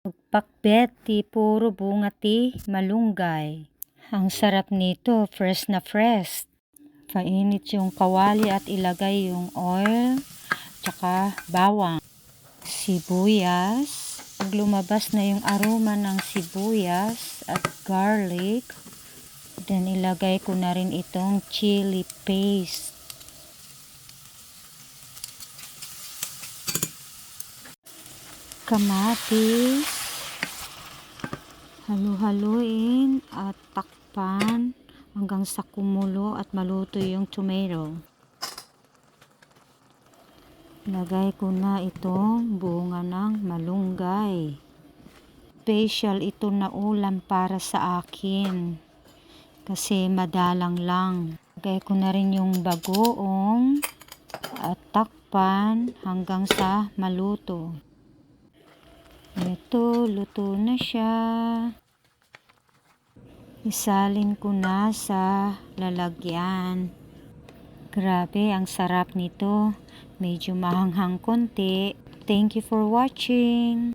Pakbet ti puro bunga ti malunggay. Ang sarap nito, fresh na fresh. Painit yung kawali at ilagay yung oil, tsaka bawang, sibuyas. Pag lumabas na yung aroma ng sibuyas at garlic, then ilagay ko na rin itong chili paste. Kamatis. Halu-haluin at takpan hanggang sa kumulo at maluto yung tomato. Lagay ko na itong bunga ng malunggay. Special ito na ulam para sa akin. Kasi madalang lang. Lagay ko na rin yung bagoong at takpan hanggang sa maluto. Ito, luto na siya. Isalin ko na sa lalagyan. Grabe, ang sarap nito. Medyo mahanghang konti. Thank you for watching.